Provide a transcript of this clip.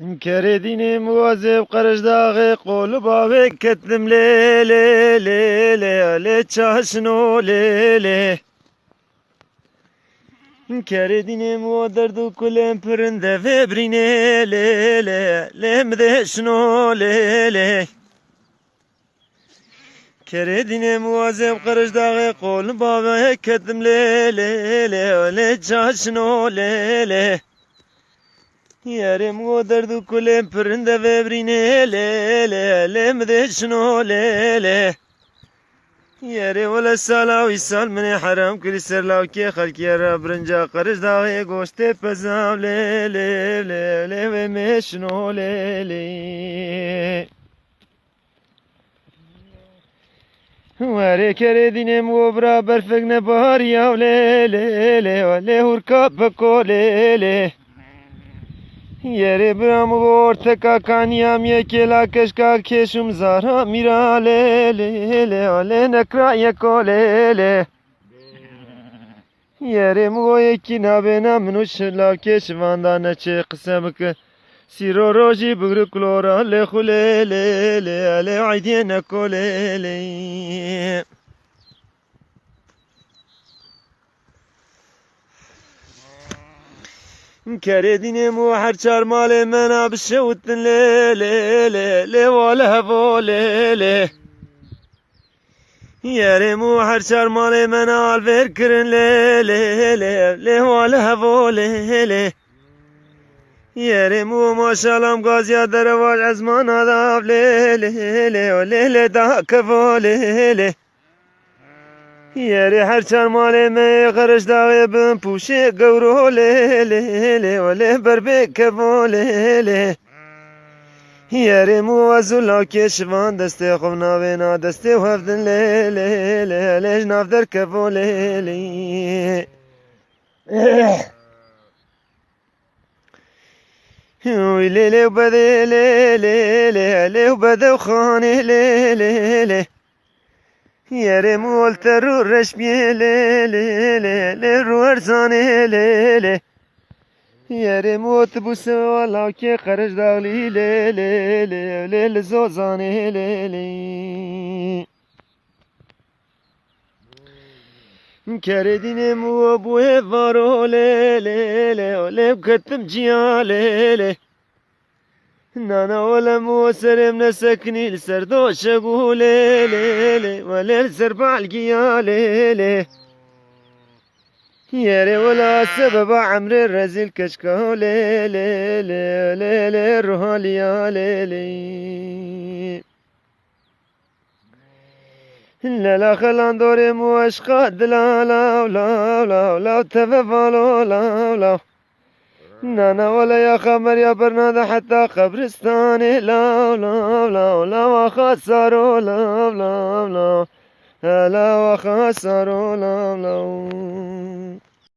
Keredini muvazeb qarajdağı qolu bave kettim le le le le le çaşno le le. Keredini muvadardu kulem pırında vebrine le le le mdeşno le le. Keredine muvazeb qarajdağı qolu bave kettim le le le le çaşno le le Yarım o derdu kulem pırında vebrine le le le mdeşno le le. Yere vela salav isal mene haram kuli serlav ki halki yara brınca karış dağı goşte pezav le le le le ve meşno le le. Vere kere dinem o bra berfek ne bahar yav le le le le hurka peko le le Yere bram vorte kakanyam yekela keşka keşum zara mira le le le ale nekra yeko le le Yere mu yekina bena mnuş la keşvanda ne çe kısamık Siro roji bugru klora le khule le le ale aidiye neko le le كردين مو حرشار مالي منا بشوت لي لي لي لي ولا هفو لي لي يا ريمو حرشار مالي منا الفير كرن لي لي لي لي ولا هفو لي لي يا ريمو ما شاء الله مغازيا درواج عزمان هذا لي لي لي لي لي دا كفو لي لي یاری هەرچان مالێ مێ غەرش داوێ بم پوشێ گەورۆ لێ لێ لێوەلێ بەربێ کە بۆ لێ لێ یاری موەزوو لاکێ شوان دەستێ خۆ ناوێ نادەستێ و هەفتن لێ لێ لێ لێژ نافدەر کە بۆ لێ لێ وی لێ لێ بەدێ لێ لێ لێ لێ بەدە خانێ لێ Yere molta ru reşmiye le le le le ru erzane le le. Yere mot bu sevala ke karış dağlı le le le le le zozane le le. Keredine mu bu evaro le le le le katım ciya le le نانا ولا مو سرمنا سكني لسر دوش قولي ليلي يا لسر بعلقيا ليلي. ياري ولا سبب عمر الرزيل كشكه ليلي ليلي رهالي يا ليلي. لا لا خلان دوري مو اشقاد لا لا لا لا لا تففالو لا لا, لا, لا, لا, لا, لا, لا, لا نانا ولا يا خمر يا برنادة حتى قبرستاني. لا لا لا لا وخسروا لا لا. لا لا وخسروا لا لا.